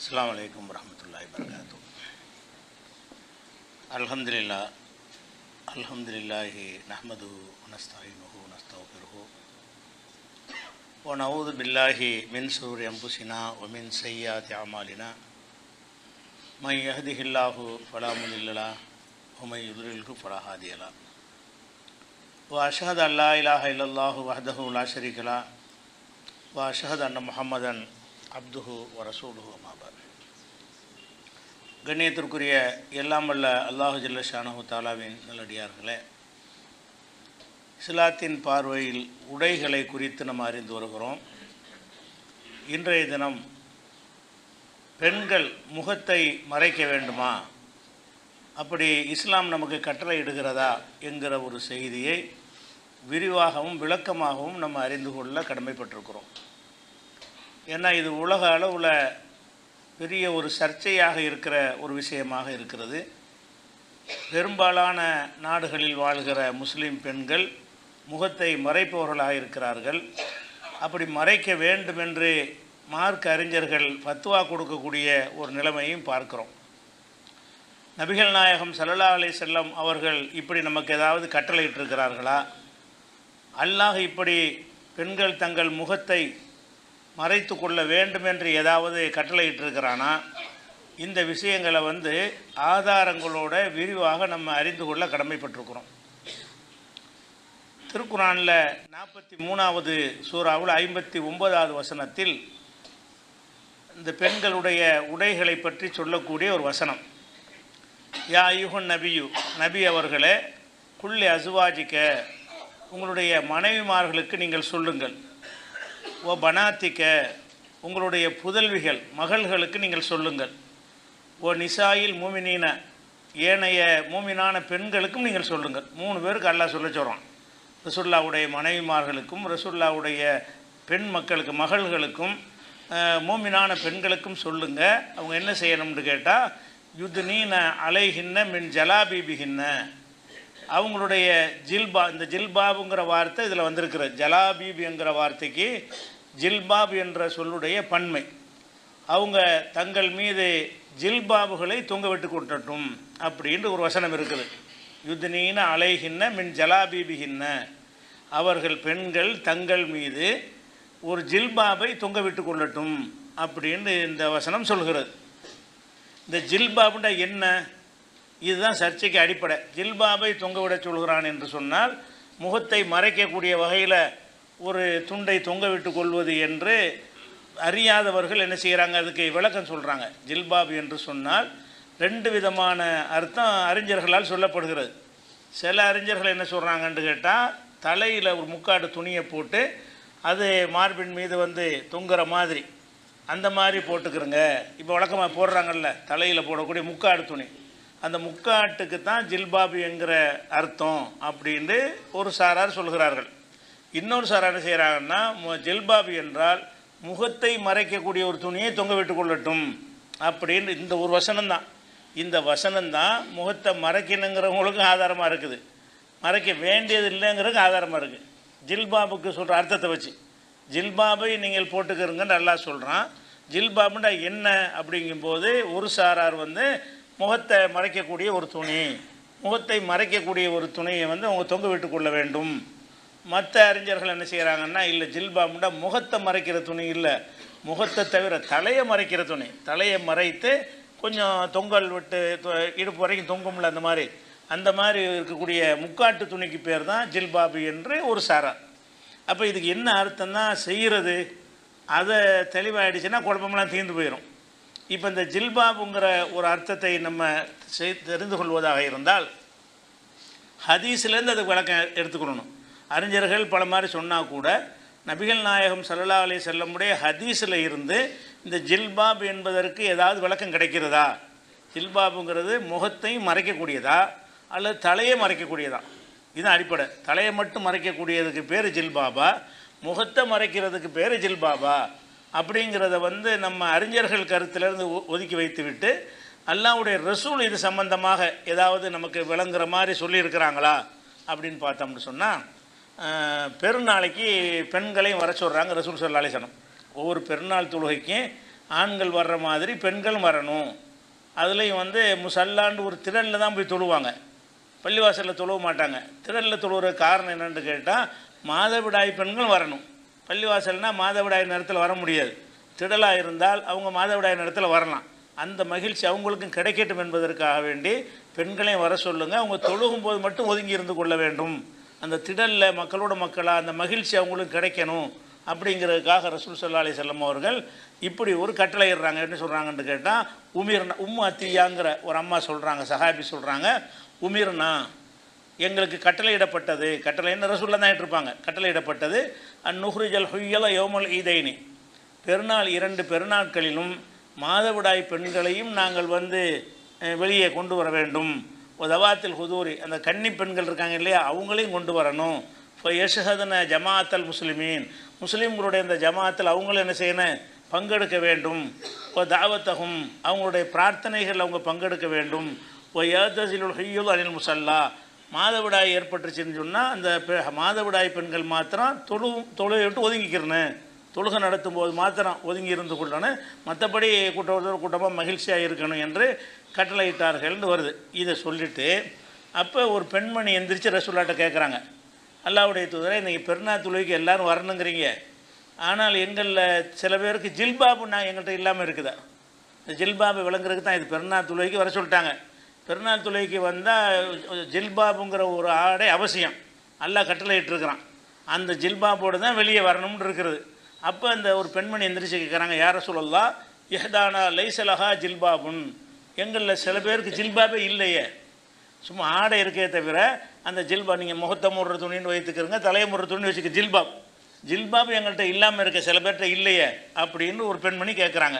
அஸ்லாம் வலைக்கம் வரமத்துல்லாய் வரகாத்து அலமதுல்லா அலமதுல்லாஹி நஹமது நஸ்தாயினுஹு நஸ்தௌபிருஹு ومن سيئات பில்லாஹி من يهده الله فلا செய்யா தியாமாலினா ومن யஹதிஹில்லாஹு فلا هادي யுதுரில்கு وأشهد أن لا إله إلا الله وحده لا شريك ஓ وأشهد أن முஹம்மதன் அப்துஹு வரசூலுஹு அமாபார் கண்ணியத்திற்குரிய எல்லாம் வல்ல அல்லாஹு ஜல்ல ஷானஹு தாலாவின் நல்லடியார்களே இஸ்லாத்தின் பார்வையில் உடைகளை குறித்து நம்ம அறிந்து வருகிறோம். இன்றைய தினம் பெண்கள் முகத்தை மறைக்க வேண்டுமா? அப்படி இஸ்லாம் நமக்கு கட்டளை இடுகிறதா என்கிற ஒரு செய்தியை விரிவாகவும் விளக்கமாகவும் நம்ம அறிந்து கொள்ள கடமைப்பட்டிருக்கிறோம். ஏன்னா இது உலக அளவில் பெரிய ஒரு சர்ச்சையாக இருக்கிற ஒரு விஷயமாக இருக்கிறது. பெரும்பாலான நாடுகளில் வாழ்கிற முஸ்லீம் பெண்கள் முகத்தை மறைப்பவர்களாக இருக்கிறார்கள். அப்படி மறைக்க வேண்டும் என்று மார்க் அறிஞர்கள் ஃபத்வா கொடுக்கக்கூடிய ஒரு நிலைமையும் பார்க்கிறோம். நபிகள் நாயகம் சல்லா அலி செல்லம் அவர்கள் இப்படி நமக்கு ஏதாவது கட்டளையிட்டிருக்கிறார்களா? அல்லாஹ் இப்படி பெண்கள் தங்கள் முகத்தை மறைத்து கொள்ள வேண்டும் என்று ஏதாவது கட்டளையிட்டிருக்கிறானா? இந்த விஷயங்களை வந்து ஆதாரங்களோட விரிவாக நம்ம அறிந்து கொள்ள கடமைப்பட்டிருக்கிறோம். திருக்குறானில் நாற்பத்தி மூணாவது சூறாவில் ஐம்பத்தி ஒன்பதாவது வசனத்தில் இந்த பெண்களுடைய உடைகளை பற்றி சொல்லக்கூடிய ஒரு வசனம். யா யுகன் நபியு நபி அவர்களே குள்ளி அசுவாஜிக்க உங்களுடைய மனைவிமார்களுக்கு நீங்கள் சொல்லுங்கள். ஓ பனாத்திக்க உங்களுடைய புதல்விகள் மகள்களுக்கு நீங்கள் சொல்லுங்கள். ஓ நிசாயில் மூமினீன ஏனைய மூமினான பெண்களுக்கும் நீங்கள் சொல்லுங்கள். மூணு பேருக்கு அல்லாஹ் சொல்ல சொல்கிறான் ரசுல்லாவுடைய மனைவிமார்களுக்கும் ரசுல்லாவுடைய பெண் மக்களுக்கு மகள்களுக்கும் மூமினான பெண்களுக்கும் சொல்லுங்கள் அவங்க என்ன செய்யணும்னு கேட்டால் யுத்னீன அலைகின்ன மின் ஜலாபீபிகின்ன அவங்களுடைய ஜில்பா இந்த ஜில்பாபுங்கிற வார்த்தை இதில் வந்திருக்கிற ஜலாபீபிங்கிற வார்த்தைக்கு ஜில்பாப் என்ற சொல்லுடைய பன்மை. அவங்க தங்கள் மீது ஜில்பாபுகளை தொங்க விட்டு கொட்டட்டும் அப்படின்ற ஒரு வசனம் இருக்குது. யுத்னீன அலைகின்ன மின் ஜலாபீபிகின்ன அவர்கள் பெண்கள் தங்கள் மீது ஒரு ஜில்பாபை தொங்க விட்டு கொள்ளட்டும் அப்படின்னு இந்த வசனம் சொல்கிறது. இந்த ஜில்பாபுண்டா என்ன? இதுதான் சர்ச்சைக்கு அடிப்படை. ஜில்பாபை தொங்கவிடச் சொல்கிறான் என்று சொன்னால் முகத்தை மறைக்கக்கூடிய வகையில் ஒரு துண்டை தொங்க விட்டு கொள்வது என்று அறியாதவர்கள் என்ன செய்கிறாங்க? அதுக்கு விளக்கம் சொல்கிறாங்க ஜில்பாப் என்று சொன்னால் ரெண்டு விதமான அர்த்தம் அறிஞர்களால் சொல்லப்படுகிறது. சில அறிஞர்கள் என்ன சொல்கிறாங்கன்னு கேட்டால் தலையில் ஒரு முக்காடு துணியை போட்டு அது மார்பின் மீது வந்து தொங்குற மாதிரி. அந்த மாதிரி போட்டுக்கிறங்க. இப்போ வழக்கமாக போடுறாங்கல்ல தலையில் போடக்கூடிய முக்காடு துணி. அந்த முக்காட்டுக்கு தான் ஜில்பாபு என்கிற அர்த்தம் அப்படின்னு ஒரு சாரார் சொல்கிறார்கள். இன்னொரு சாரார் என்ன செய்கிறாங்கன்னா ஜில்பாபு என்றால் முகத்தை மறைக்கக்கூடிய ஒரு துணியை தொங்க விட்டு கொள்ளட்டும் அப்படின்னு இந்த ஒரு வசனம்தான். இந்த வசனம்தான் முகத்தை மறைக்கணுங்கிறவங்களுக்கும் ஆதாரமாக இருக்குது. மறைக்க வேண்டியது இல்லைங்கிறதுக்கு ஆதாரமாக இருக்குது ஜில்பாபுக்கு சொல்கிற அர்த்தத்தை வச்சு. ஜில்பாபை நீங்கள் போட்டுக்கிறீங்கன்னு நல்லா சொல்கிறான் ஜில்பாபுண்டா என்ன அப்படிங்கும்போது ஒரு சாரார் வந்து முகத்தை மறைக்கக்கூடிய ஒரு துணி. முகத்தை மறைக்கக்கூடிய ஒரு துணியை வந்து அவங்க தொங்க விட்டு கொள்ள வேண்டும். மற்ற அறிஞர்கள் என்ன செய்கிறாங்கன்னா இல்லை ஜில்பாமுண்டா முகத்தை மறைக்கிற துணி இல்லை. முகத்தை தவிர தலையை மறைக்கிற துணி. தலையை மறைத்து கொஞ்சம் தொங்கல் விட்டு இடுப்பு வரைக்கும் தொங்கும்ல அந்த மாதிரி. அந்த மாதிரி இருக்கக்கூடிய முக்காட்டு துணிக்கு பேர் தான் ஜில்பாபு என்று ஒரு சாரா. அப்போ இதுக்கு என்ன அர்த்தம் தான் செய்கிறது அதை தெளிவாகிடுச்சுன்னா குழப்பமெல்லாம் தீர்ந்து போயிடும் இப்போ இந்த ஜில்பாபுங்கிற ஒரு அர்த்தத்தை நம்ம தெரிந்து கொள்வதாக இருந்தால் ஹதீஸ்லேருந்து அதுக்கு விளக்கம் எடுத்துக்கொள்ளணும். அறிஞர்கள் பல மாதிரி சொன்னால் கூட நபிகள் நாயகம் சல்லா அலி செல்லமுடைய ஹதீஸில் இருந்து இந்த ஜில்பாப் என்பதற்கு ஏதாவது விளக்கம் கிடைக்கிறதா? ஜில்பாபுங்கிறது முகத்தையும் மறைக்கக்கூடியதா? அல்லது தலையை மறைக்கக்கூடியதா? இதுதான் அடிப்படை. தலையை மட்டும் மறைக்கக்கூடியதுக்கு பேர் ஜில்பாபா முகத்தை மறைக்கிறதுக்கு பேர் ஜில்பாபா. அப்படிங்கிறத வந்து நம்ம அறிஞர்கள் கருத்திலிருந்து ஒதுக்கி வைத்துவிட்டு அல்லாவுடைய ரசூல் இது சம்பந்தமாக ஏதாவது நமக்கு விளங்குற மாதிரி சொல்லியிருக்கிறாங்களா அப்படின்னு பார்த்தோம்னு சொன்னால் பெருநாளைக்கு பெண்களையும் வர சொல்கிறாங்க ரசூல் சல்லா அலிசனம் ஒவ்வொரு பெருநாள் தொழுகைக்கும் ஆண்கள் வர்ற மாதிரி பெண்களும் வரணும். அதுலேயும் வந்து முசல்லாண்டு ஒரு திடலில் தான் போய் தொழுவாங்க. பள்ளிவாசலில் தொழுவ மாட்டாங்க. திடலில் தொழுகிற காரணம் என்னென்னு கேட்டால் மாதவிடாய் பெண்கள் வரணும். பள்ளிவாசல்னால் மாதவிடாய் நேரத்தில் வர முடியாது. திடலாக இருந்தால் அவங்க மாதவிடாய் நேரத்தில் வரலாம். அந்த மகிழ்ச்சி அவங்களுக்கும் கிடைக்கட்டும் என்பதற்காக வேண்டி பெண்களையும் வர சொல்லுங்கள் அவங்க தொழுகும் போது மட்டும் ஒதுங்கி இருந்து கொள்ள வேண்டும். அந்த திடலில் மக்களோட மக்களாக அந்த மகிழ்ச்சி அவங்களுக்கு கிடைக்கணும் அப்படிங்கிறதுக்காக ரசூல் சல்லா அலி செல்லம் அவர்கள் இப்படி ஒரு கட்டளை இடுறாங்க என்ன சொல்கிறாங்கன்னு கேட்டால் உமிர்னா உம்மு அத்தியாங்கிற ஒரு அம்மா சொல்கிறாங்க சஹாபி சொல்கிறாங்க உமிர்னா எங்களுக்கு கட்டளையிடப்பட்டது. கட்டளைன்னு ரசூலில் தான் இருப்பாங்க கட்டளையிடப்பட்டது. அந்நுஹ்ரிஜல் ஹுய்யல யோமல் ஈதைனி. பெருநாள் இரண்டு பெருநாட்களிலும் மாதவிடாய் பெண்களையும் நாங்கள் வந்து வெளியே கொண்டு வர வேண்டும். உதவாத்தில் ஹுதூரி அந்த கன்னி பெண்கள் இருக்காங்க இல்லையா அவங்களையும் கொண்டு வரணும். இப்போ யசுஹதன ஜமாத்தல் முஸ்லிமீன். முஸ்லீம்களுடைய அந்த ஜமாத்தில் அவங்களும் என்ன செய்யணும் பங்கெடுக்க வேண்டும். ஓ தாவத்தகும் அவங்களுடைய பிரார்த்தனைகள் அவங்க பங்கெடுக்க வேண்டும். ஓ ஏதசிலுல் ஹையுல் அனில் முசல்லா. மாதவிடாய் ஏற்பட்டுருச்சுன்னு சொன்னால் அந்த பெ- மாதவிடாய் பெண்கள் மாத்திரம் தொழு தொழுகை விட்டு ஒதுங்கிக்கிறனு. தொழுகை நடத்தும் போது மாத்திரம் ஒதுங்கி இருந்து கொள்ளணும் மற்றபடி கூட்டம் கூட்டமாக மகிழ்ச்சியாக இருக்கணும் என்று கட்டளையிட்டார்கள்னு வருது. இதை சொல்லிவிட்டு அப்போ ஒரு பெண்மணி எந்திரிச்சு ரசூல்லாட்ட கேட்குறாங்க அல்லாவுடைய தூதரை இன்றைக்கி பெருநா தொழுகைக்கு எல்லாரும் வரணுங்கிறீங்க. ஆனால் எங்களில் சில பேருக்கு ஜில்பாபு நான் எங்கள்கிட்ட இல்லாமல் இருக்குதா? இந்த ஜில்பாபு விளங்குறதுக்கு தான் இது பெருநா தொழுகைக்கு வர சொல்லிட்டாங்க. பெருநாள் தொழுகைக்கு வந்தால் ஜில்பாபுங்கிற ஒரு ஆடை அவசியம். நல்லா கட்டளை இட்டிருக்கிறான். அந்த ஜில்பாபோடு தான் வெளியே வரணும்னு இருக்கிறது அப்போ அந்த ஒரு பெண்மணி எந்திரிச்சு கேட்குறாங்க யாரை சொல்லலாம் எஹதானா லைசலஹா ஜில்பாபுன். எங்களில் சில பேருக்கு ஜில்பாபே இல்லையே. சும்மா ஆடை இருக்கே தவிர அந்த ஜில்பா நீங்கள் முகத்தை முடுற துணின்னு வைத்துக்கிறங்க தலையை முடுற துணி வச்சுக்க ஜில்பாப். ஜில்பாப் எங்கள்கிட்ட இல்லாமல் இருக்க சில பேர்கிட்ட இல்லையே அப்படின்னு ஒரு பெண்மணி கேட்குறாங்க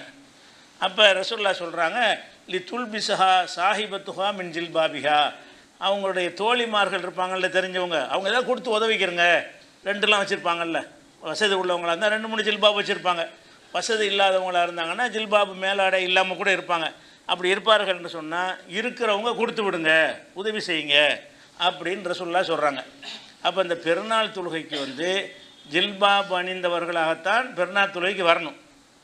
அப்போ ரசூல்லா சொல்கிறாங்க லி துல்பிசஹா சாஹிபத்துஹா மின் ஜில்பாபிஹா. அவங்களுடைய தோழிமார்கள் இருப்பாங்கல்ல தெரிஞ்சவங்க. அவங்க ஏதாவது கொடுத்து உதவிக்கிறங்க. ரெண்டுலாம் வச்சுருப்பாங்கல்ல. வசதி உள்ளவங்களாக இருந்தால் ரெண்டு மூணு ஜில்பாப் வச்சுருப்பாங்க. வசதி இல்லாதவங்களா இருந்தாங்கன்னா ஜில்பாப் மேலாடை இல்லாமல் கூட இருப்பாங்க. அப்படி இருப்பார்கள்னு சொன்னால் இருக்கிறவங்க கொடுத்து விடுங்க. உதவி செய்யுங்க. அப்படின்னு ரசுல்லா சொல்கிறாங்க அப்போ இந்த பெருநாள் தொழுகைக்கு வந்து ஜில்பாப் அணிந்தவர்களாகத்தான் பெருநாள் தொழுகைக்கு வரணும்.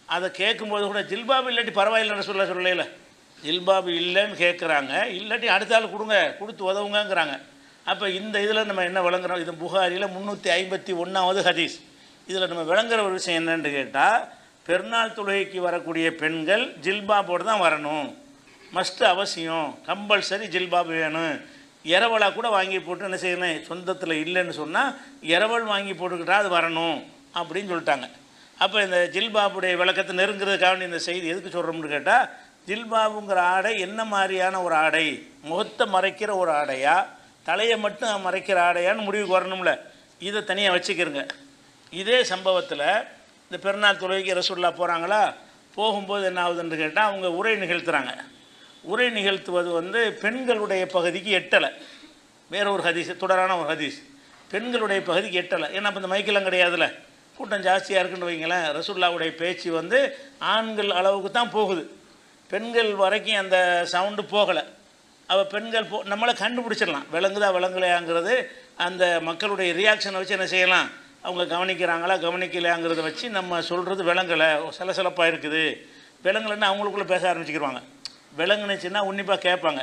அதை கேட்கும்போது கூட ஜில்பாப் இல்லாட்டி பரவாயில்லைன்னு சொல்ல சொல்லல ஜில்பாபு இல்லைன்னு கேட்குறாங்க இல்லாட்டி அடுத்த ஆள் கொடுங்க கொடுத்து உதவுங்கங்கிறாங்க. அப்போ இந்த இதில் நம்ம என்ன விளங்குறோம்? இது புகாரியில் முந்நூற்றி ஐம்பத்தி ஒன்றாவது ஹதீஸ். இதில் நம்ம விளங்குற ஒரு விஷயம் என்னென்னு கேட்டால் பெருநாள் தொழுகைக்கு வரக்கூடிய பெண்கள் ஜில்பாபோடு தான் வரணும். மஸ்ட் அவசியம். கம்பல்சரி ஜில்பாப் வேணும். இரவலாக கூட வாங்கி போட்டு என்ன செய்யணும்? சொந்தத்தில் இல்லைன்னு சொன்னால் இரவல் வாங்கி போட்டுக்கிட்டா அது வரணும் அப்படின்னு சொல்லிட்டாங்க. அப்போ இந்த ஜில்பாபுடைய விளக்கத்தை நெருங்குறதுக்காக இந்த செய்தி எதுக்கு சொல்கிறோம்னு கேட்டால் ஜில்பாபுங்கிற ஆடை என்ன மாதிரியான ஒரு ஆடை? முகத்தை மறைக்கிற ஒரு ஆடையா? தலையை மட்டும் மறைக்கிற ஆடையான்னு முடிவுக்கு வரணும்ல. இதை தனியாக வச்சுக்கிறங்க இதே சம்பவத்தில் இந்த பெருநாள் துறைக்கு ரசூல்லா போகிறாங்களா போகும்போது என்ன ஆகுதுன்னு கேட்டால் அவங்க உரை நிகழ்த்துறாங்க. உரை நிகழ்த்துவது வந்து பெண்களுடைய பகுதிக்கு எட்டலை. வேற ஒரு ஹதீஸ் தொடரான ஒரு ஹதீஸ். பெண்களுடைய பகுதிக்கு எட்டலை. ஏன்னா இப்போ இந்த மைக்கெல்லாம் கிடையாதுல்ல கூட்டம் ஜாஸ்தியாக இருக்குன்னு வைங்களேன் ரசுல்லாவுடைய பேச்சு வந்து ஆண்கள் அளவுக்கு தான் போகுது. பெண்கள் வரைக்கும் அந்த சவுண்டு போகலை. அவள் பெண்கள் போ நம்மளை கண்டுபிடிச்சிடலாம். விலங்குதா விலங்குலையாங்கிறது அந்த மக்களுடைய ரியாக்ஷனை வச்சு என்ன செய்யலாம்? அவங்க கவனிக்கிறாங்களா கவனிக்கலையாங்கிறத வச்சு நம்ம சொல்கிறது விளங்கலை. சலசலப்பாக இருக்குது. விலங்குலன்னு அவங்களுக்குள்ளே பேச ஆரம்பிச்சுக்கிடுவாங்க விலங்குனுச்சுன்னா உன்னிப்பாக கேட்பாங்க.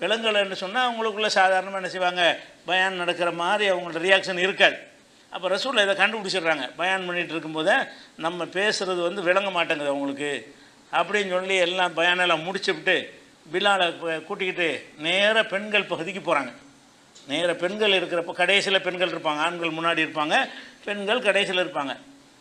விலங்குலன்னு சொன்னால் அவங்களுக்குள்ளே சாதாரணமாக என்ன செய்வாங்க? பயான் நடக்கிற மாதிரி அவங்களோட ரியாக்ஷன் இருக்காது. அப்போ ரசூலில் இதை கண்டுபிடிச்சிடுறாங்க. பயான் பண்ணிகிட்டு இருக்கும்போது நம்ம பேசுகிறது வந்து விளங்க மாட்டேங்குது அவங்களுக்கு. அப்படின்னு சொல்லி எல்லாம் பயானெல்லாம் முடிச்சுவிட்டு பிலாலை கூட்டிக்கிட்டு நேராக பெண்கள் பகுதிக்கு போகிறாங்க நேராக பெண்கள் இருக்கிறப்ப கடைசியில் பெண்கள் இருப்பாங்க. ஆண்கள் முன்னாடி இருப்பாங்க. பெண்கள் கடைசியில் இருப்பாங்க.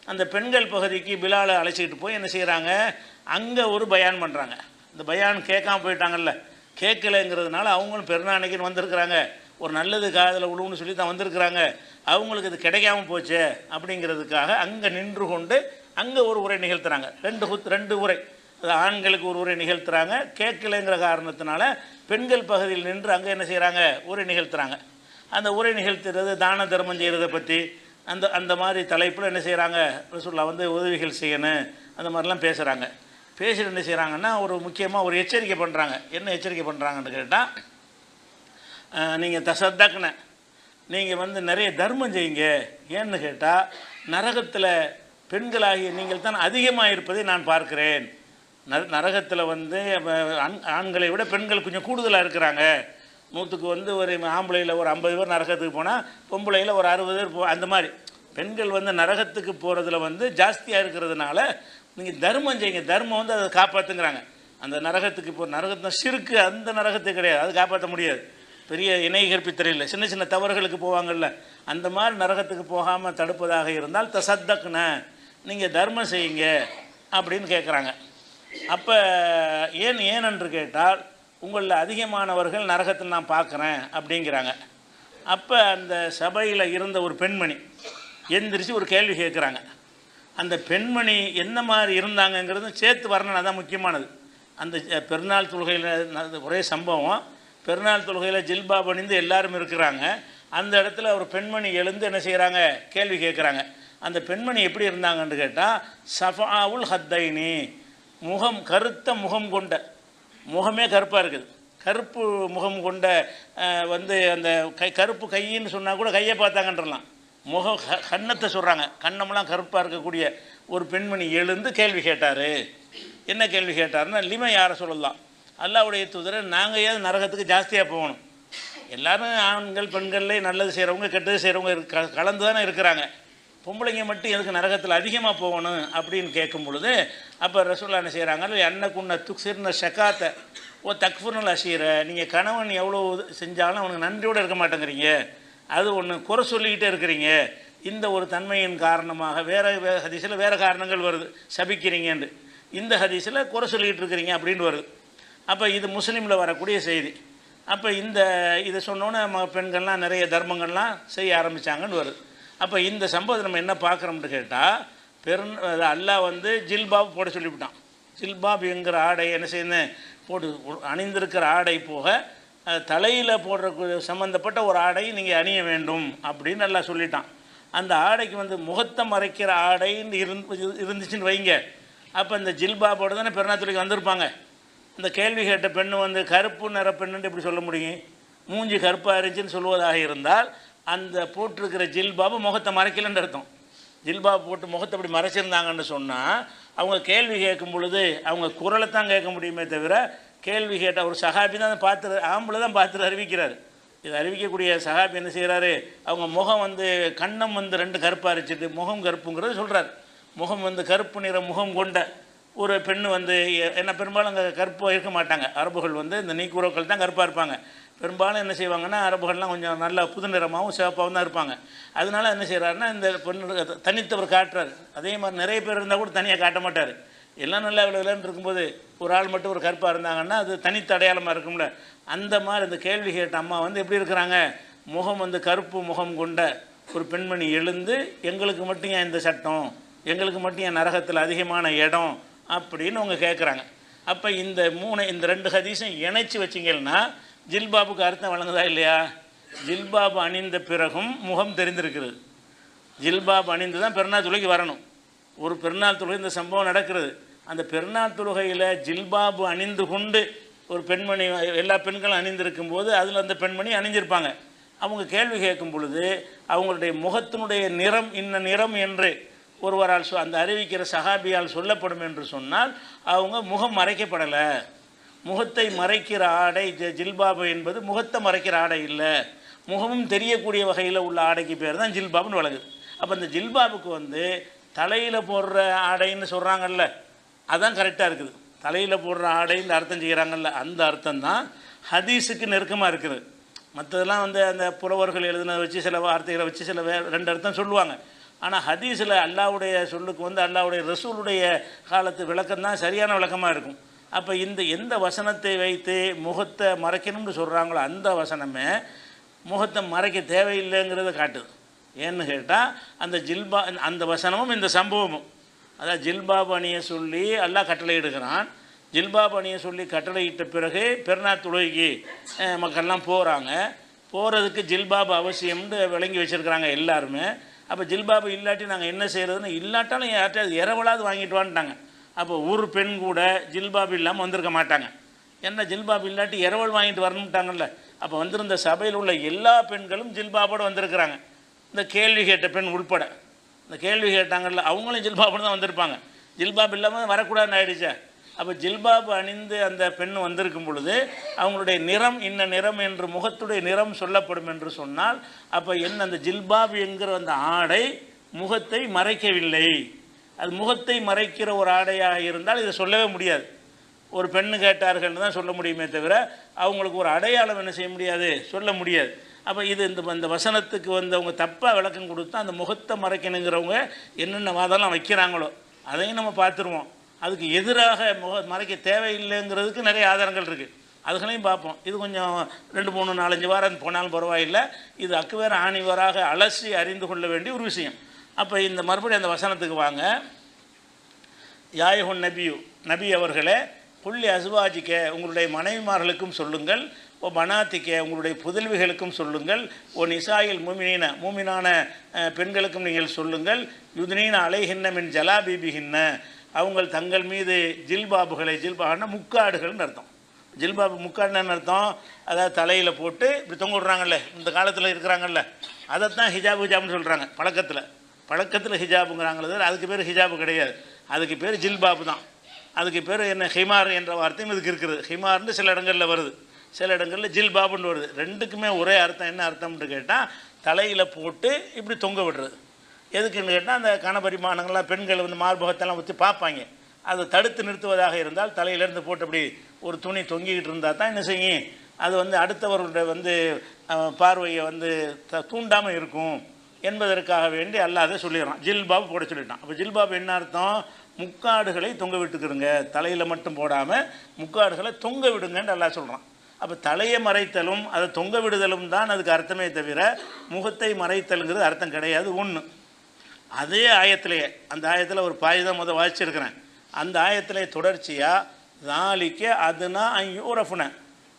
அந்த பெண்கள் பகுதிக்கு பிலாலை அழைச்சிக்கிட்டு போய் என்ன செய்கிறாங்க அங்கே ஒரு பயான் பண்ணுறாங்க இந்த பயான் கேட்காம போயிட்டாங்கல்ல. கேட்கலைங்கிறதுனால அவங்களும் பெருநாளைக்குன்னு வந்திருக்கிறாங்க. ஒரு நல்லது காதில் விழுவுன்னு சொல்லி தான் வந்திருக்கிறாங்க. அவங்களுக்கு இது கிடைக்காம போச்சே அப்படிங்கிறதுக்காக அங்கே நின்று கொண்டு அங்கே ஒரு உரை நிகழ்த்துறாங்க. ரெண்டு குத் ரெண்டு உரை. அது ஆண்களுக்கு ஒரு உரை நிகழ்த்துறாங்க. கேட்கலைங்கிற காரணத்தினால பெண்கள் பகுதியில் நின்று அங்கே என்ன செய்கிறாங்க உரை நிகழ்த்துறாங்க. அந்த உரை நிகழ்த்துறது தான தர்மம் செய்கிறத பற்றி அந்த அந்த மாதிரி தலைப்பில் என்ன செய்கிறாங்க ரசூல்லா வந்து உதவிகள் செய்யணும் அந்த மாதிரிலாம் பேசுகிறாங்க பேசிட்டு என்ன செய்கிறாங்கன்னா ஒரு முக்கியமாக ஒரு எச்சரிக்கை பண்ணுறாங்க என்ன எச்சரிக்கை பண்ணுறாங்கன்னு கேட்டால் நீங்கள் தசத்தக்குன நீங்கள் வந்து நிறைய தர்மம் செய்யுங்க. ஏன்னு கேட்டால் நரகத்தில் பெண்களாகிய நீங்கள் தான் அதிகமாக இருப்பதை நான் பார்க்கிறேன். நரகத்தில் வந்து ஆண் ஆண்களை விட பெண்கள் கொஞ்சம் கூடுதலாக இருக்கிறாங்க. நூற்றுக்கு வந்து ஒரு ஆம்பளையில் ஒரு ஐம்பது பேர் நரகத்துக்கு போனால் பொம்பளையில் ஒரு அறுபது பேர் போ அந்த மாதிரி. பெண்கள் வந்து நரகத்துக்கு போகிறதுல வந்து ஜாஸ்தியாக இருக்கிறதுனால நீங்கள் தர்மம் செய்யுங்க. தர்மம் வந்து அதை காப்பாற்றுங்கிறாங்க அந்த நரகத்துக்கு இப்போ நரகத்தை சிறுக்கு அந்த நரகத்துக்கு கிடையாது. அது காப்பாற்ற முடியாது. பெரிய இணை கற்பித்தரையில் சின்ன சின்ன தவறுகளுக்கு போவாங்கள்ல அந்த மாதிரி நரகத்துக்கு போகாமல் தடுப்பதாக இருந்தால் தசத்தக்குன நீங்கள் தர்மம் செய்யுங்க அப்படின்னு கேட்குறாங்க அப்போ ஏன் ஏன் என்று கேட்டால் உங்களில் அதிகமானவர்கள் நரகத்தில் நான் பார்க்குறேன் அப்படிங்கிறாங்க. அப்போ அந்த சபையில் இருந்த ஒரு பெண்மணி எந்திரிச்சு ஒரு கேள்வி கேட்குறாங்க. அந்த பெண்மணி என்ன மாதிரி இருந்தாங்கங்கிறது சேர்த்து வரணும் அதான் முக்கியமானது. அந்த பெருநாள் தொழுகையில் ஒரே சம்பவம் பெருநாள் தொழுகையில் ஜில்பாப் அணிந்து எல்லாரும் இருக்கிறாங்க. அந்த இடத்துல ஒரு பெண்மணி எழுந்து என்ன செய்கிறாங்க கேள்வி கேட்குறாங்க. அந்த பெண்மணி எப்படி இருந்தாங்கன்னு கேட்டால் சஃபாவுல் ஹத்தைனி முகம் கருத்த முகம் கொண்ட முகமே கருப்பாக இருக்குது. கருப்பு முகம் கொண்ட வந்து அந்த கை கருப்பு கையின்னு சொன்னால் கூட கையை பார்த்தாங்கன்றலாம். முகம் க- கன்னத்தை சொல்கிறாங்க கண்ணமெல்லாம் கருப்பாக இருக்கக்கூடிய ஒரு பெண்மணி எழுந்து கேள்வி கேட்டார். என்ன கேள்வி கேட்டாருன்னா லிமை யாரை சொல்லலாம்? அல்லாவுடைய தூதரை நாங்கள் ஏன் நரகத்துக்கு ஜாஸ்தியாக போகணும். எல்லோரும் ஆண்கள் பெண்கள்லேயே நல்லது செய்கிறவங்க கெட்டது செய்கிறவங்க கலந்து தானே இருக்கிறாங்க. பொம்பளைங்க மட்டும் எதுக்கு நரகத்தில் அதிகமாக போகணும் அப்படின்னு கேட்கும் பொழுது அப்போ ரசூல்லா என்ன செய்கிறாங்க அன்னக்குன்ன துக்சிர்ன ஷக்காத்தை ஓ தக்ஃபுர்னல் அசீர நீங்கள் கணவன் எவ்வளோ இது செஞ்சாலும் அவனுக்கு நன்றியோடு இருக்க மாட்டேங்கிறீங்க. அது ஒன்று குறை சொல்லிக்கிட்டே இருக்கிறீங்க. இந்த ஒரு தன்மையின் காரணமாக வேறு வே ஹதீஸில் வேறு காரணங்கள் வருது. சபிக்கிறீங்கன்னு. இந்த ஹதீஸில் குறை சொல்லிக்கிட்டு இருக்கிறீங்க அப்படின்னு வருது. அப்போ இது முஸ்லீமில் வரக்கூடிய செய்தி. அப்போ இந்த இதை சொன்னோன்னே பெண்கள்லாம் நிறைய தர்மங்கள்லாம் செய்ய ஆரம்பித்தாங்கன்னு வருது. அப்போ இந்த சம்பவத்தை நம்ம என்ன பார்க்குறோம்னு கேட்டால் பெரு அல்லாஹ் வந்து ஜில்பாப் போட சொல்லிவிட்டான். ஜில்பாப் என்கிற ஆடை என்ன செய்யணும் போட்டு அணிந்திருக்கிற ஆடை போக தலையில் போடுற சம்மந்தப்பட்ட ஒரு ஆடை நீங்கள் அணிய வேண்டும் அப்படின்னு நல்லா சொல்லிட்டான். அந்த ஆடைக்கு வந்து முகத்தை மறைக்கிற ஆடைன்னு இருந்து இருந்துச்சுன்னு வைங்க. அப்போ இந்த ஜில்பாபோட தானே பெருநாத்துறைக்கு வந்திருப்பாங்க. இந்த கேள்வி கேட்ட பெண்ணு வந்து கருப்பு நிற பெண்ணுன்னு எப்படி சொல்ல முடியும்? மூஞ்சி கருப்பாக இருந்துச்சுன்னு சொல்வதாக இருந்தால் அந்த போட்டிருக்கிற ஜில்பாபு முகத்தை மறைக்கலன்னு அர்த்தம். ஜில்பாபு போட்டு முகத்தை அப்படி மறைச்சிருந்தாங்கன்னு சொன்னால் அவங்க கேள்வி கேட்கும் பொழுது அவங்க குரலை தான் கேட்க முடியுமே தவிர கேள்வி கேட்ட ஒரு சகாபி தான் பார்த்து ஆம்பளை தான் பார்த்துட்டு அறிவிக்கிறார். இது அறிவிக்கக்கூடிய சகாபி என்ன செய்கிறாரு அவங்க முகம் வந்து கண்ணம் வந்து ரெண்டு கருப்பாக அரிச்சிட்டு முகம் கருப்புங்கிறது சொல்கிறார் முகம் வந்து கருப்பு நிற முகம் கொண்ட ஒரு பெண் வந்து என்ன பெரும்பாலும் அங்கே கருப்பாக இருக்க மாட்டாங்க. அரபுகள் வந்து இந்த நீக்குரோக்கள் தான் கருப்பாக இருப்பாங்க. பெரும்பாலும் என்ன செய்வாங்கன்னா அரபுகள்லாம் கொஞ்சம் நல்ல புது நிறமாகவும் சிவப்பாகவும் தான் இருப்பாங்க. அதனால என்ன செய்கிறாருன்னா இந்த பெண்ணு தனித்தவர் காட்டுறாரு. அதே மாதிரி நிறைய பேர் இருந்தால் கூட தனியாக காட்ட மாட்டார். எல்லாம் நல்லா விளையாண்டு இருக்கும்போது ஒரு ஆள் மட்டும் ஒரு கருப்பாக இருந்தாங்கன்னா அது தனித்த அடையாளமாக இருக்கும்ல. அந்த மாதிரி இந்த கேள்வி கேட்ட அம்மா வந்து எப்படி இருக்கிறாங்க? முகம் வந்து கருப்பு முகம் கொண்ட ஒரு பெண்மணி எழுந்து எங்களுக்கு மட்டும் ஏன் இந்த சட்டம்? எங்களுக்கு மட்டும் ஏன் நரகத்தில் அதிகமான இடம்? அப்படின்னு அவங்க கேட்குறாங்க அப்போ இந்த மூணு இந்த ரெண்டு ஹதீஸும் இணைச்சி வச்சிங்கன்னா ஜில்பாபுக்கு அர்த்தம் வழங்குதா இல்லையா? ஜில்பாபு அணிந்த பிறகும் முகம் தெரிந்திருக்கிறது. ஜில்பாப் அணிந்து தான் பெருநாள் தொழுகைக்கு வரணும். ஒரு பெருநாள் தொழுகை இந்த சம்பவம் நடக்கிறது. அந்த பெருநாள் தொழுகையில் ஜில்பாபு அணிந்து கொண்டு ஒரு பெண்மணி எல்லா பெண்களும் அணிந்திருக்கும் போது அதில் அந்த பெண்மணி அணிஞ்சிருப்பாங்க. அவங்க கேள்வி கேட்கும் பொழுது அவங்களுடைய முகத்தினுடைய நிறம் இன்ன நிறம் என்று ஒருவரால் சொ- அந்த அறிவிக்கிற சஹாபியால் சொல்லப்படும் என்று சொன்னால் அவங்க முகம் மறைக்கப்படலை. முகத்தை மறைக்கிற ஆடை ஜில்பாபு என்பது முகத்தை மறைக்கிற ஆடை இல்லை. முகமும் தெரியக்கூடிய வகையில் உள்ள ஆடைக்கு பேர் தான் ஜில்பாபுன்னு வழங்குது அப்போ இந்த ஜில்பாபுக்கு வந்து தலையில் போடுற ஆடைன்னு சொல்கிறாங்கல்ல அதான் கரெக்டாக இருக்குது. தலையில் போடுற ஆடைன்னு அர்த்தம் செய்கிறாங்கல்ல அந்த அர்த்தம் தான் ஹதீஸுக்கு நெருக்கமாக இருக்குது. மற்றதெல்லாம் வந்து அந்த புலவர்கள் எழுதுனதை வச்சு சில வார்த்தைகளை வச்சு சில ரெண்டு அர்த்தம் சொல்லுவாங்க. ஆனால் ஹதீஸில் அல்லாவுடைய சொல்லுக்கு வந்து அல்லாவுடைய ரசூலுடைய காலத்து விளக்கம் தான் சரியான விளக்கமாக இருக்கும். அப்போ இந்த எந்த வசனத்தை வைத்து முகத்தை மறைக்கணும்னு சொல்கிறாங்களோ அந்த வசனமே முகத்தை மறைக்க தேவையில்லைங்கிறத காட்டுது. ஏன்னு கேட்டால் அந்த ஜில்பா அந்த வசனமும் இந்த சம்பவமும். அதான் ஜில்பாப் பணியை சொல்லி எல்லாம் கட்டளை எடுக்கிறான். ஜில்பாப் பணியை சொல்லி கட்டளையிட்ட பிறகு பெருநாள் துளைக்கு மக்கள்லாம் போகிறாங்க போகிறதுக்கு ஜில்பாபு அவசியம்னு விளங்கி வச்சுருக்கிறாங்க எல்லாருமே. அப்போ ஜில்பாபு இல்லாட்டி நாங்கள் என்ன செய்கிறதுன்னு இல்லாட்டாலும் யார்கிட்ட இரவலாவது வாங்கிட்டு வான்ட்டாங்க. அப்போ ஒரு பெண் கூட ஜில்பாப் இல்லாமல் வந்திருக்க மாட்டாங்க. என்ன ஜில்பாப் இல்லாட்டி இரவல் வாங்கிட்டு வரணும்ட்டாங்கல்ல? அப்போ வந்திருந்த சபையில் உள்ள எல்லா பெண்களும் ஜில்பாபோடு வந்திருக்கிறாங்க. இந்த கேள்வி கேட்ட பெண் உள்பட. இந்த கேள்வி கேட்டாங்கல்ல அவங்களும் ஜில்பாபோடு தான் வந்திருப்பாங்க. ஜில்பாப் இல்லாமல் வரக்கூடாதுன்னு ஆயிடுச்சே. அப்போ ஜில்பாப் அணிந்து அந்த பெண் வந்திருக்கும் பொழுது அவங்களுடைய நிறம் இன்ன நிறம் என்று முகத்துடைய நிறம் சொல்லப்படும் என்று சொன்னால் அப்போ என்ன அந்த ஜில்பாப் என்கிற அந்த ஆடை முகத்தை மறைக்கவில்லை. அது முகத்தை மறைக்கிற ஒரு ஆடையாக இருந்தால் இதை சொல்லவே முடியாது. ஒரு பெண்ணு கேட்டார்கள்னு தான் சொல்ல முடியுமே தவிர அவங்களுக்கு ஒரு அடையாளம் என்ன செய்ய முடியாது? சொல்ல முடியாது. அப்போ இது இந்த இந்த வசனத்துக்கு வந்தவங்க தப்பாக விளக்கம் கொடுத்தா அந்த முகத்தை மறைக்கணுங்கிறவங்க என்னென்ன வாதம்லாம் வைக்கிறாங்களோ அதையும் நம்ம பார்த்துருவோம். அதுக்கு எதிராக முக மறைக்க தேவையில்லைங்கிறதுக்கு நிறைய ஆதாரங்கள் இருக்குது அதுகளையும் பார்ப்போம். இது கொஞ்சம் ரெண்டு மூணு நாலஞ்சு வாரம் போனாலும் பரவாயில்லை. இது அக்குவேர் ஆணிவராக அலசி அறிந்து கொள்ள வேண்டிய ஒரு விஷயம். அப்போ இந்த மறுபடியும் அந்த வசனத்துக்கு வாங்க. யாயகுன் நபியு நபி அவர்களே புள்ளி அசுவாஜிக்க உங்களுடைய மனைவிமார்களுக்கும் சொல்லுங்கள் ஓ பனாத்திக்க உங்களுடைய புதல்விகளுக்கும் சொல்லுங்கள் ஓ நிசாயில் மூமினீன மூமினான பெண்களுக்கும் நீங்கள் சொல்லுங்கள் யுதினீன அலைகின்ன மின் ஜலாபீபிகின்ன அவங்கள் தங்கள் மீது ஜில்பாபுகளை ஜில்பாகனா முக்காடுகள்னு அர்த்தம். ஜில்பாபு முக்காடுன்னு அர்த்தம்? அதாவது தலையில் போட்டு இப்படி தொங்க விடுறாங்கல்ல இந்த காலத்தில் இருக்கிறாங்கல்ல அதைத்தான் ஹிஜாப் ஹிஜாப்னு சொல்கிறாங்க பழக்கத்தில். பழக்கத்தில் ஹிஜாபுங்கிறாங்களே தவிர அதுக்கு பேர் ஹிஜாபு கிடையாது. அதுக்கு பேர் ஜில்பாபு தான். அதுக்கு பேர் என்ன ஹிமார் என்ற வார்த்தையும் இதுக்கு இருக்குது. ஹிமார்னு சில இடங்களில் வருது. சில இடங்களில் ஜில்பாபுன்னு வருது. ரெண்டுக்குமே ஒரே அர்த்தம் என்ன அர்த்தம்னு கேட்டால் தலையில் போட்டு இப்படி தொங்க விடுறது. எதுக்குன்னு கேட்டால் அந்த கணபரிமாணங்கள்லாம் பெண்கள் வந்து மார்பகத்தெல்லாம் வச்சு பார்ப்பாங்க. அதை தடுத்து நிறுத்துவதாக இருந்தால் தலையிலேருந்து போட்டு அப்படி ஒரு துணி தொங்கிக்கிட்டு இருந்தால் தான் என்ன செய்யும்? அது வந்து அடுத்தவருடைய வந்து பார்வையை வந்து த தூண்டாமல் இருக்கும். என்பதற்காக வேண்டி அல்லாத சொல்லிடுறான். ஜில்பாப் போட சொல்லிட்டான். அப்போ ஜில்பாப் என்ன அர்த்தம்? முக்காடுகளை தொங்க விட்டுக்கிறங்க தலையில் மட்டும் போடாமல் முக்காடுகளை தொங்க விடுங்கன்னு அல்லாஹ் சொல்கிறான் அப்போ தலையை மறைத்தலும் அதை தொங்க விடுதலும் தான் அதுக்கு அர்த்தமே தவிர முகத்தை மறைத்தலுங்கிறது அர்த்தம் கிடையாது ஒன்று அதே ஆயத்திலேயே அந்த ஆயத்தில் ஒரு பாய் தான் முதல் வாசிச்சிருக்கிறேன். அந்த ஆயத்திலே தொடர்ச்சியாக நாளிக்க அதுனா யூரஃபுன.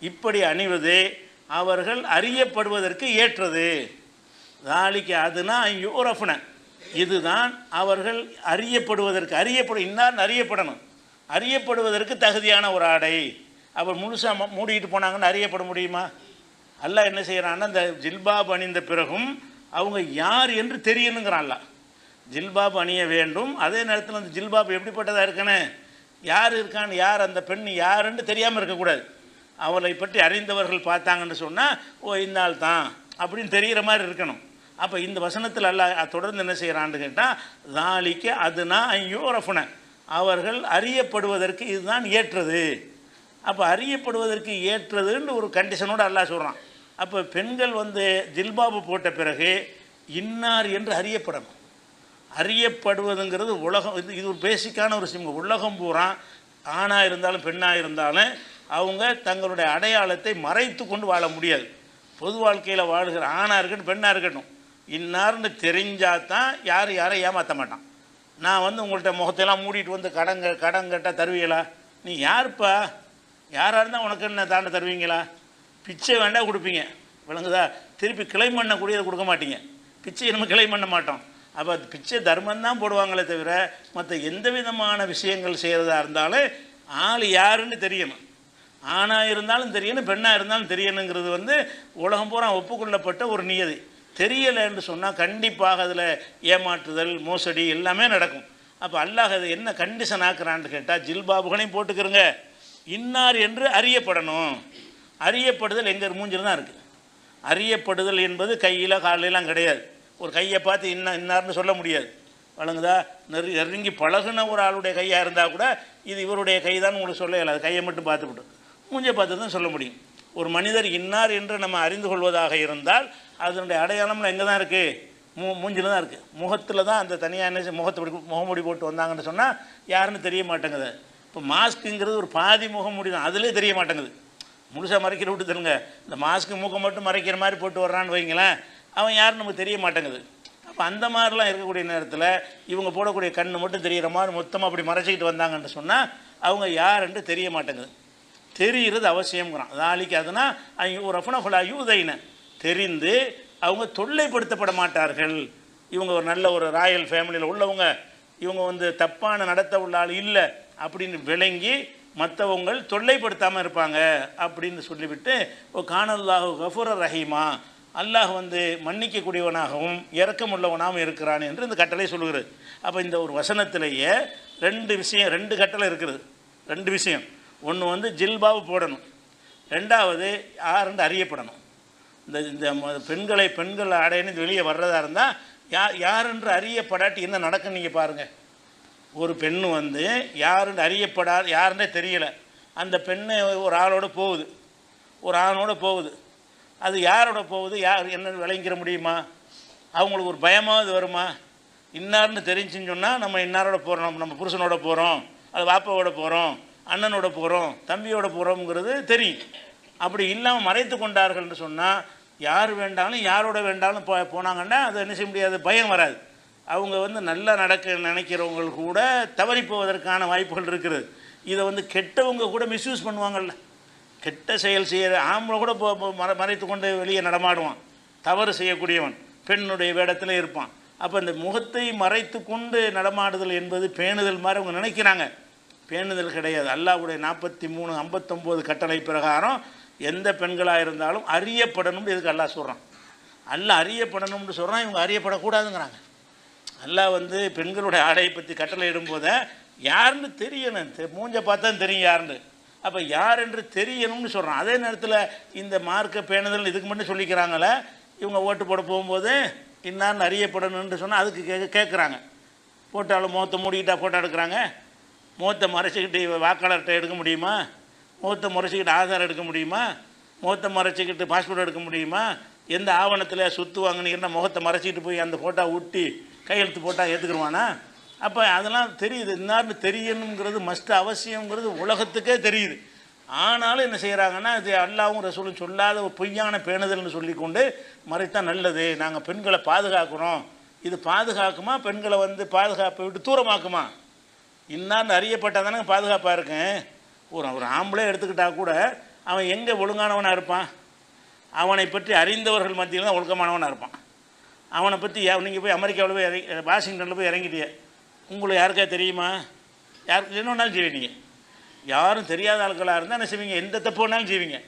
இப்படி அணிவது அவர்கள் அறியப்படுவதற்கு ஏற்றது. தாலிக்கு அதுனா யூரஃபுன இதுதான் அவர்கள் அறியப்படுவதற்கு அறியப்படும் இன்னார் அறியப்படணும். அறியப்படுவதற்கு தகுதியான ஒரு ஆடை. அவர் முழுசாக மூடிட்டு போனாங்கன்னு அறியப்பட முடியுமா? அல்லாஹ் என்ன செய்கிறான்னா இந்த ஜில்பாப் அணிந்த பிறகும் அவங்க யார் என்று தெரியணுங்கிறான் ஜில்பாப் அணிய வேண்டும். அதே நேரத்தில் அந்த ஜில்பாப் எப்படிப்பட்டதாக இருக்குன்னு யார் இருக்கான்னு யார் அந்த பெண் யாருன்னு தெரியாமல் இருக்கக்கூடாது. அவளை பற்றி அறிந்தவர்கள் பார்த்தாங்கன்னு சொன்னால் ஓ இந்நாள் தான் அப்படின்னு தெரிகிற மாதிரி இருக்கணும். அப்போ இந்த வசனத்தில் அல்லாஹ் தொடர்ந்து என்ன செய்கிறான்னு கேட்டால் நாளிக்கு அதுனா யோரஃபுன அவர்கள் அறியப்படுவதற்கு இதுதான் ஏற்றது. அப்போ அறியப்படுவதற்கு ஏற்றதுன்னு ஒரு கண்டிஷனோடு அல்லாஹ் சொல்கிறான் அப்போ பெண்கள் வந்து ஜில்பாபு போட்ட பிறகு இன்னார் என்று அறியப்படணும். அறியப்படுவதுங்கிறது உலகம் இது இது ஒரு பேசிக்கான ஒரு சிம் உலகம் பூரா ஆணாக இருந்தாலும் பெண்ணாக இருந்தாலும் அவங்க தங்களுடைய அடையாளத்தை மறைத்து கொண்டு வாழ முடியாது. பொது வாழ்க்கையில் வாழ்கிற ஆணாக இருக்கட்டும் பெண்ணாக இருக்கட்டும். இன்னார்னு தெரிஞ்சால் தான் யார் யாரை ஏமாற்ற மாட்டான். நான் வந்து உங்கள்கிட்ட முகத்தையெல்லாம் மூடிட்டு வந்து கடன் கடன் கேட்டால் தருவீங்களா? நீ யாருப்பா? யாராக இருந்தால் உனக்கு என்ன தாண்ட தருவீங்களா? பிச்சை வேண்டாம் கொடுப்பீங்க. விளங்குதா? திருப்பி கிளைம் பண்ணக்கூடியதை கொடுக்க மாட்டீங்க. பிச்சை நம்ம கிளைம் பண்ண மாட்டோம். அப்போ பிச்சை தர்மம் தான் போடுவாங்களே தவிர மற்ற எந்த விதமான விஷயங்கள் செய்கிறதா இருந்தாலும் ஆள் யாருன்னு தெரியணும். ஆணாக இருந்தாலும் தெரியணும் பெண்ணாக இருந்தாலும் தெரியணுங்கிறது வந்து உலகம் பூரா ஒப்புக்கொள்ளப்பட்ட ஒரு நியதி. தெரியலை என்று சொன்னால் கண்டிப்பாக அதில் ஏமாற்றுதல் மோசடி எல்லாமே நடக்கும். அப்போ அல்லாஹ் அது என்ன கண்டிஷன் ஆக்குறான்னு கேட்டால் ஜில்பாபுகளையும் போட்டுக்கிறங்க இன்னார் என்று அறியப்படணும். அறியப்படுதல் எங்கள் மூஞ்சில் தான் இருக்குது அறியப்படுதல் என்பது கையில் காலையெல்லாம் கிடையாது. ஒரு கையை பார்த்து இன்ன இன்னார்னு சொல்ல முடியாது. வழங்குதா? நெரு நெருங்கி பழகுன ஒரு ஆளுடைய கையாக இருந்தால் கூட இது இவருடைய கை தான் உங்களுக்கு சொல்ல இயலாது. கையை மட்டும் பார்த்துவிட்டு. மூஞ்சை பார்த்து தான் சொல்ல முடியும். ஒரு மனிதர் இன்னார் என்று நம்ம அறிந்து கொள்வதாக இருந்தால் அதனுடைய அடையாளம்னு எங்கே தான் இருக்குது மூ மூஞ்சில் தான் இருக்குது முகத்தில் தான் அந்த தனியாக என்ன முகத்தை இப்படி முகமூடி போட்டு வந்தாங்கன்னு சொன்னால் யாருன்னு தெரிய மாட்டேங்குது. இப்போ மாஸ்க்குங்கிறது ஒரு பாதி முகமூடி தான் அதிலே தெரிய மாட்டேங்குது. முழுசாக மறைக்கிற விட்டு தருங்க இந்த மாஸ்க்கு மூக்கை மட்டும் மறைக்கிற மாதிரி போட்டு வர்றான்னு வைங்களேன் அவன் யாருன்னு நமக்கு தெரிய மாட்டேங்குது. அப்போ அந்த மாதிரிலாம் இருக்கக்கூடிய நேரத்தில் இவங்க போடக்கூடிய கண் மட்டும் தெரிகிற மாதிரி மொத்தமாக அப்படி மறைச்சிக்கிட்டு வந்தாங்கன்னு சொன்னால் அவங்க யாருன்னு தெரிய மாட்டேங்குது. தெரிகிறது அவசியம்ங்கிறான். நாளைக்கு அதுனா அவங்க ஒரு ரஃபனஃபுல்லா யூதைன தெரிந்து அவங்க தொல்லைப்படுத்தப்பட மாட்டார்கள் இவங்க ஒரு நல்ல ஒரு ராயல் ஃபேமிலியில் உள்ளவங்க. இவங்க வந்து தப்பான நடத்த உள்ள ஆள் இல்லை அப்படின்னு விளங்கி மற்றவங்கள் தொல்லைப்படுத்தாமல் இருப்பாங்க அப்படின்னு சொல்லிவிட்டு ஓ காணல்லாஹு கஃபூர ரஹீமா. அல்லாஹ் வந்து மன்னிக்கக்கூடியவனாகவும் இரக்கமுள்ளவனாகவும் இருக்கிறான் என்று இந்த கட்டளை சொல்லுகிறது. அப்போ இந்த ஒரு வசனத்திலேயே ரெண்டு விஷயம் ரெண்டு கட்டளை இருக்குது. ரெண்டு விஷயம். ஒன்று வந்து ஜில்பாவு போடணும். ரெண்டாவது யாருன்னு அறியப்படணும். இந்த இந்த பெண்களை பெண்கள் ஆடைன்னு வெளியே வர்றதா இருந்தால் யா யாருன்ற அறியப்படாட்டி என்ன நடக்கும் நீங்கள் பாருங்கள் ஒரு பெண் வந்து யாருன்னு அறியப்படாது யாருன்னே தெரியல. அந்த பெண்ணு ஒரு ஆளோடு போகுது. ஒரு ஆணோடு போகுது. அது யாரோட போகுது? யார் என்னன்னு விளங்கிற முடியுமா? அவங்களுக்கு ஒரு பயமாவது வருமா? இன்னார்னு தெரிஞ்சுன்னு சொன்னால் நம்ம இன்னாரோட போகிறோம் நம்ம புருஷனோட போகிறோம் அது வாப்பாவோட போகிறோம் அண்ணனோட போகிறோம் தம்பியோட போகிறோங்கிறது தெரியும். அப்படி இல்லாமல் மறைத்து கொண்டார்கள்னு சொன்னால் யார் வேண்டாலும் யாரோட வேண்டாலும் போ போனாங்கன்னா அது என்ன செய்ய முடியாது பயம் வராது. அவங்க வந்து நல்லா நடக்க நினைக்கிறவங்க கூட தவறி போவதற்கான வாய்ப்புகள் இருக்குது. இதை வந்து கெட்டவங்க கூட மிஸ்யூஸ் பண்ணுவாங்கள்ல கெட்ட செயல் செய்கிற ஆம்பளை கூட போ மற மறைத்து கொண்டு வெளியே நடமாடுவான். தவறு செய்யக்கூடியவன். பெண்ணுடைய வேடத்தில் இருப்பான். அப்போ இந்த முகத்தை மறைத்து கொண்டு நடமாடுதல் என்பது பேணுதல் மாதிரி அவங்க நினைக்கிறாங்க. பேணுதல் கிடையாது. அல்லாஹ்வுடைய நாற்பத்தி மூணு ஐம்பத்தொம்போது கட்டளை பிரகாரம் எந்த பெண்களாக இருந்தாலும் அறியப்படணும்னு இதுக்கு அல்லா சொல்கிறான் அல்ல அறியப்படணும்னு சொல்கிறான் இவங்க அறியப்படக்கூடாதுங்கிறாங்க. அல்லா வந்து பெண்களுடைய ஆடையை பற்றி கட்டளை இடும்போது யாருன்னு தெரியணும். தெ- மூஞ்ச பார்த்தா தெரியும் யாருன்னு. அப்போ யார் என்று தெரியணும்னு சொல்கிறான் அதே நேரத்தில் இந்த மார்க்க பேணுதல் இதுக்கு மட்டும் சொல்லிக்கிறாங்களே இவங்க ஓட்டு போட போகும்போது இன்னார்னு அறியப்படணும்னு சொன்னால் அதுக்கு கே கேட்குறாங்க போட்டாலும் முகத்தை மூடிக்கிட்டா ஃபோட்டோ எடுக்கிறாங்க. முகத்தை மறைச்சிக்கிட்டு வாக்காளர்கிட்ட எடுக்க முடியுமா? முகத்தை முறைச்சிக்கிட்டு ஆதார் எடுக்க முடியுமா? முகத்தை மறைச்சிக்கிட்டு பாஸ்போர்ட் எடுக்க முடியுமா? எந்த ஆவணத்தில் சொத்து வாங்கினீங்கன்னா முகத்தை மறைச்சிக்கிட்டு போய் அந்த ஃபோட்டோ ஊட்டி கையெழுத்து போட்டால் ஏற்றுக்குருவானா அப்போ அதெல்லாம் தெரியுது. இன்னார்னு தெரியணுங்கிறது மஸ்ட் அவசியங்கிறது உலகத்துக்கே தெரியுது. ஆனாலும் என்ன செய்கிறாங்கன்னா இது அல்லாவும் ரசூலும் சொல்லாத ஒரு பொய்யான பேணுதல்னு சொல்லிக்கொண்டு மறைத்தா நல்லது. நாங்கள் பெண்களை பாதுகாக்கிறோம். இது பாதுகாக்குமா? பெண்களை வந்து பாதுகாப்பை விட்டு தூரமாக்குமா? இன்னான்னு அறியப்பட்டால் தானே பாதுகாப்பாக இருக்கேன். ஒரு ஒரு ஆம்பளை எடுத்துக்கிட்டால் கூட அவன் எங்கே ஒழுங்கானவனாக இருப்பான்? அவனை பற்றி அறிந்தவர்கள் மத்தியில் தான் ஒழுக்கமானவனாக இருப்பான். அவனை பற்றி நீங்கள் போய் அமெரிக்காவில் போய் இறங்கி வாஷிங்டனில் போய் இறங்கிட்டிய. உங்களுக்கு யாருக்கா தெரியுமா? யாருக்கு என்ன வேணாலும் செய்வீங்க யாரும் தெரியாத ஆட்களாக இருந்தால் என்ன செய்வீங்க? எந்த தப்பு வேணாலும் செய்வீங்க.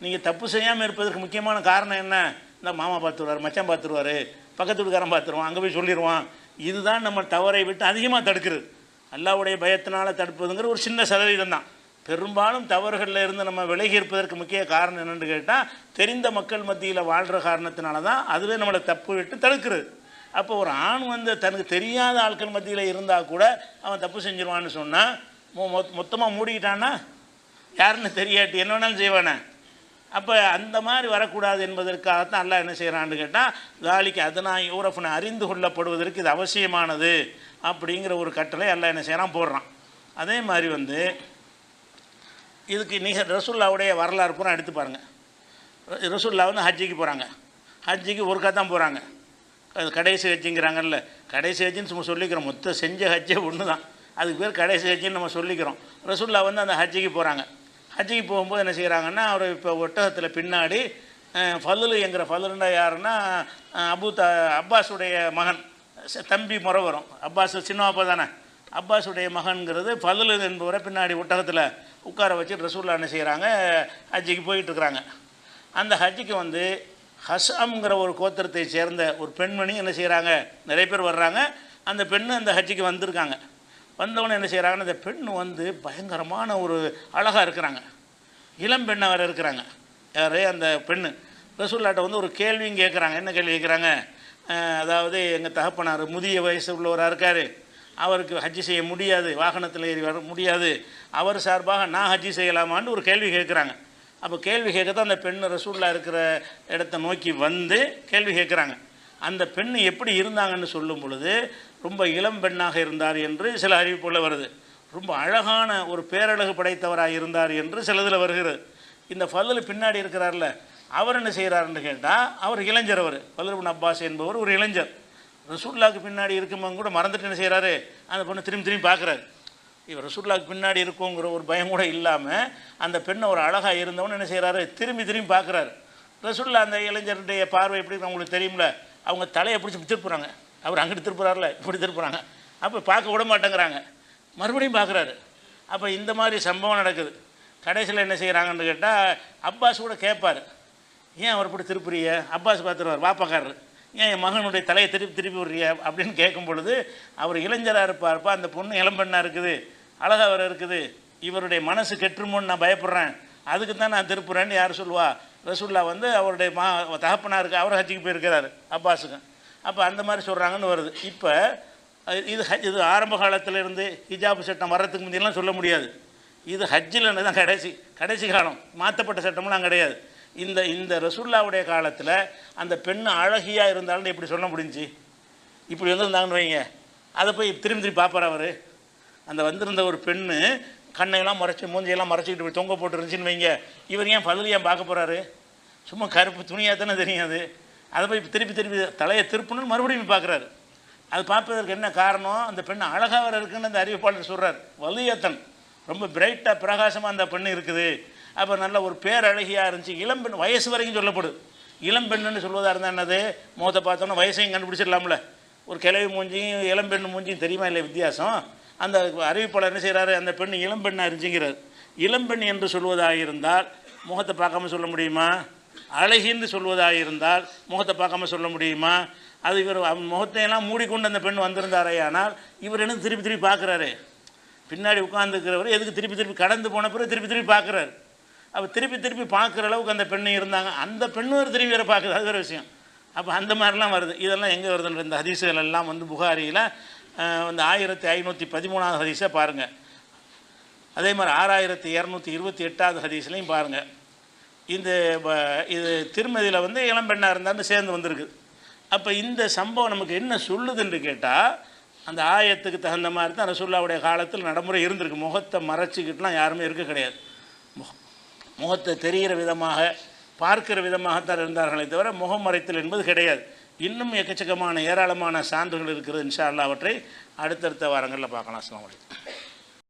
நீங்கள் தப்பு செய்யாமல் இருப்பதற்கு முக்கியமான காரணம் என்ன? இந்த மாமா பார்த்துருவார் மச்சான் பார்த்துருவாரு பக்கத்து வீட்டுக்காரன் பார்த்துருவான் அங்கே போய் சொல்லிடுவான் இதுதான் நம்ம தவறை விட்டு அதிகமாக தடுக்கிறது அல்லாவுடைய பயத்தினால் தடுப்பதுங்கிற ஒரு சின்ன சதவீதம் தான் பெரும்பாலும் தவறுகளில் இருந்து நம்ம விலகி இருப்பதற்கு முக்கிய காரணம் என்னென்னு கேட்டால் தெரிந்த மக்கள் மத்தியில் வாழ்கிற காரணத்தினால தான் அதுவே நம்மளை தப்பு விட்டு தடுக்கிறது அப்போ ஒரு ஆண் வந்து தனக்கு தெரியாத ஆட்கள் மத்தியில் இருந்தால் கூட அவன் தப்பு செஞ்சிருவான்னு சொன்னால் மொத்தமாக மூடிக்கிட்டான்னா? யாருன்னு தெரியாட்டி என்ன வேணாலும் செய்வானே. அப்போ அந்த மாதிரி வரக்கூடாது என்பதற்காகத்தான் அல்லா என்ன செய்கிறான்னு கேட்டால் காலிக்கு அதனா யூரஃபனை அறிந்து கொள்ளப்படுவதற்கு இது அவசியமானது அப்படிங்கிற ஒரு கட்டளை அல்லாஹ் என்ன செய்கிறான் போடுறான். அதே மாதிரி வந்து இதுக்கு நீங்கள் ரசுல்லாவுடைய வரலாறு பூரா எடுத்து பாருங்கள் ரசுல்லா வந்து ஹஜ்ஜிக்கு போகிறாங்க ஹஜ்ஜிக்கு ஒருக்கா தான் போகிறாங்க அது கடைசி ஹஜ்ஜிங்கிறாங்கல்ல. கடைசி ஹஜ்ஜின்னு சும்மா சொல்லிக்கிறோம். மொத்தம் செஞ்ச ஹஜ்ஜே ஒன்று தான் அதுக்கு பேர் கடைசி ஹஜ்ஜின்னு நம்ம சொல்லிக்கிறோம். ரசுல்லா வந்து அந்த ஹஜ்ஜிக்கு போகிறாங்க ஹஜ்ஜிக்கு போகும்போது என்ன செய்கிறாங்கன்னா அவர் இப்போ ஒட்டகத்தில் பின்னாடி ஃபலு என்கிற ஃபலுன்னா யாருன்னா அபு த அப்பாஸுடைய மகன். தம்பி முறை வரும் அப்பாஸ் சின்னப்பா தானே? அப்பாஸுடைய மகன்கிறது பதில் என்பவரை பின்னாடி ஒட்டகத்தில் உட்கார வச்சு ரசூல்லா என்ன செய்கிறாங்க ஹஜ்ஜிக்கு போயிட்டுருக்குறாங்க. அந்த ஹஜ்ஜிக்கு வந்து ஹஸ்அம்ங்கிற ஒரு கோத்திரத்தை சேர்ந்த ஒரு பெண்மணி என்ன செய்கிறாங்க நிறைய பேர் வர்றாங்க. அந்த பெண்ணு அந்த ஹஜ்ஜிக்கு வந்திருக்காங்க. வந்தவொடனே என்ன செய்கிறாங்கன்னா அந்த பெண் வந்து பயங்கரமான ஒரு அழகாக இருக்கிறாங்க. இளம் பெண்ணாக வேறு இருக்கிறாங்க. யார்? அந்த பெண்ணு. ரசூல்லாட்ட வந்து ஒரு கேள்வியும் கேட்குறாங்க என்ன கேள்வி கேட்குறாங்க அதாவது எங்கள் தகப்பனார் முதிய வயசு உள்ளவராக இருக்கார். அவருக்கு ஹஜ்ஜி செய்ய முடியாது வாகனத்தில் ஏறி வர முடியாது. அவர் சார்பாக நான் ஹஜ்ஜி செய்யலாமான்னு ஒரு கேள்வி கேட்குறாங்க. அப்போ கேள்வி கேட்க தான் அந்த பெண் ரசூல்லா இருக்கிற இடத்த நோக்கி வந்து கேள்வி கேட்குறாங்க. அந்த பெண் எப்படி இருந்தாங்கன்னு சொல்லும் பொழுது ரொம்ப இளம் பெண்ணாக இருந்தார் என்று சில அறிவிப்புள்ள வருது. ரொம்ப அழகான ஒரு பேரழகு படைத்தவராக இருந்தார் என்று சிலதில் வருகிறது. இந்த ஃபதில் பின்னாடி இருக்கிறார்ல அவர் என்ன செய்கிறாருன்னு கேட்டால் அவர் இளைஞர் அவர். ஃபதுல் அப்பாஸ் என்பவர் ஒரு இளைஞர். ரசூல்லாவுக்கு பின்னாடி இருக்கும்போது கூட மறந்துட்டு என்ன செய்கிறாரு அந்த பொண்ணை திரும்பி திரும்பி பார்க்குறாரு. இவர் ரசூல்லாவுக்கு பின்னாடி இருக்குங்கிற ஒரு பயம் கூட இல்லாமல் அந்த பெண்ணை ஒரு அழகாக இருந்தவன்னு என்ன செய்கிறாரு திரும்பி திரும்பி பார்க்குறாரு. ரசூல்லா அந்த இளைஞருடைய பார்வை எப்படி அவங்களுக்கு தெரியும்ல? அவங்க தலையை பிடிச்சி திருப்புறாங்க அவர் அங்கிட்டு திருப்புறாருல இப்படி திருப்புறாங்க அப்போ பார்க்க விட மாட்டேங்கிறாங்க. மறுபடியும் பார்க்குறாரு. அப்போ இந்த மாதிரி சம்பவம் நடக்குது. கடைசியில் என்ன செய்கிறாங்கன்னு கேட்டால் அப்பாஸ் கூட கேட்பார். ஏன் அவர் இப்படி திருப்புறிய அப்பாஸ் பார்த்துருவார் வாப்பாக்காரர். ஏன் என் மகனுடைய தலையை திருப்பி திருப்பி விடுறிய அப்படின்னு கேட்கும் பொழுது அவர் இளைஞராக இருப்பார்ப்பா அந்த பொண்ணு இளம்பெண்ணாக இருக்குது அழகாக வர இருக்குது இவருடைய மனசு கெட்டுருமோன்னு நான் பயப்படுறேன் அதுக்கு தான் நான் திருப்புறேன்னு யார் சொல்லுவா? ரசுல்லா வந்து அவருடைய மா தகப்பனாருக்கு அவர் ஹஜ்ஜிக்கு போயிருக்கிறார் அப்பாஸுக்கு. அப்போ அந்த மாதிரி சொல்கிறாங்கன்னு வருது. இப்போ இது ஹஜ் இது ஆரம்ப காலத்திலேருந்து ஹிஜாபு சட்டம் வர்றதுக்கு முந்தியெல்லாம் சொல்ல முடியாது. இது ஹஜ்ஜில் தான் கடைசி கடைசி காலம் மாற்றப்பட்ட சட்டம்லாம் கிடையாது. இந்த இந்த ரசுல்லாவுடைய காலத்தில் அந்த பெண் அழகியாக இருந்தாலும் எப்படி சொல்ல முடிஞ்சுச்சு இப்படி வந்திருந்தாங்கன்னு வைங்க. அதை போய் திரும்பி திரும்பி பார்ப்பார் அவர். அந்த வந்திருந்த ஒரு பெண்ணு கண்ணையெல்லாம் மறைச்சி மூஞ்சையெல்லாம் மறைச்சிக்கிட்டு இப்படி தொங்க போட்டு இருந்துச்சுன்னு வைங்க. இவர் ஏன் பதில் ஏன் பார்க்க போகிறாரு சும்மா கருப்பு துணியாக தானே தெரியாது அதை. போய் திருப்பி திருப்பி தலையை திருப்பணும்னு மறுபடியும் பார்க்குறாரு. அது பார்ப்பதற்கு என்ன காரணம்? அந்த பெண் அழகாக வர இருக்குன்னு அந்த அறிவிப்பாளர் சொல்கிறார் வலியத்தன். ரொம்ப பிரைட்டாக பிரகாசமாக அந்த பெண் இருக்குது. அப்போ நல்ல ஒரு பேரழகியாக இருந்துச்சு. இளம்பெண் வயசு வரைக்கும் சொல்லப்படுது இளம்பெண்ணுன்னு சொல்வதாக இருந்தால் என்னது? முகத்தை பார்த்தோன்னா வயசையும் கண்டுபிடிச்சிடலாம்ல. ஒரு கிழவி மூஞ்சியும் இளம்பெண் மூஞ்சியும் தெரியுமா இல்லை வித்தியாசம்? அந்த அறிவிப்பாளர் என்ன செய்கிறாரு அந்த பெண் இளம்பெண்ணாக இருந்துச்சுங்கிறார். இளம்பெண் என்று சொல்வதாக இருந்தால் முகத்தை பார்க்காம சொல்ல முடியுமா? அழகின்னு சொல்வதாக இருந்தால் முகத்தை பார்க்காம சொல்ல முடியுமா? அது இவர் முகத்தையெல்லாம் மூடிக்கொண்டு அந்த பெண் வந்திருந்தாரே ஆனால் இவர் என்ன திருப்பி திருப்பி பார்க்குறாரு. பின்னாடி உட்காந்துருக்கிறவர் எதுக்கு திருப்பி திருப்பி கடந்து போன பிறகு திருப்பி திருப்பி பார்க்குறாரு. அப்போ திருப்பி திருப்பி பார்க்குற அளவுக்கு அந்த பெண்ணு இருந்தாங்க. அந்த பெண்ணும் ஒரு திரும்பி வேறு பார்க்குது. அது ஒரு விஷயம். அப்போ அந்த மாதிரிலாம் வருது. இதெல்லாம் எங்கே வருதுன்ற இந்த ஹதீசுகள் எல்லாம் வந்து புகாரியில் வந்து ஆயிரத்தி ஐநூற்றி பதிமூணாவது ஹதீஸை பாருங்கள் அதே மாதிரி ஆறாயிரத்தி இரநூத்தி இருபத்தி எட்டாவது ஹதீஸ்லையும் பாருங்கள் இந்த இது திருமதியில் வந்து இளம்பெண்ணாக இருந்தாலும் சேர்ந்து வந்திருக்கு. அப்போ இந்த சம்பவம் நமக்கு என்ன சொல்லுதுன்னு கேட்டால் அந்த ஆயத்துக்கு தகுந்த மாதிரி தான் ரசூல்லாவுடைய காலத்தில் நடைமுறை இருந்திருக்கு. முகத்தை மறைச்சிக்கிட்டுலாம் யாருமே இருக்க கிடையாது. முகத்தை தெரிகிற விதமாக பார்க்கிற விதமாகத்தான் இருந்தார்களே தவிர முகம் மறைத்தல் என்பது கிடையாது. இன்னும் எக்கச்சக்கமான ஏராளமான சான்றுகள் இருக்கிறது இன்ஷா அல்லா அவற்றை அடுத்தடுத்த வாரங்களில் பார்க்கலாம். அஸ்லாம் வலைக்கம்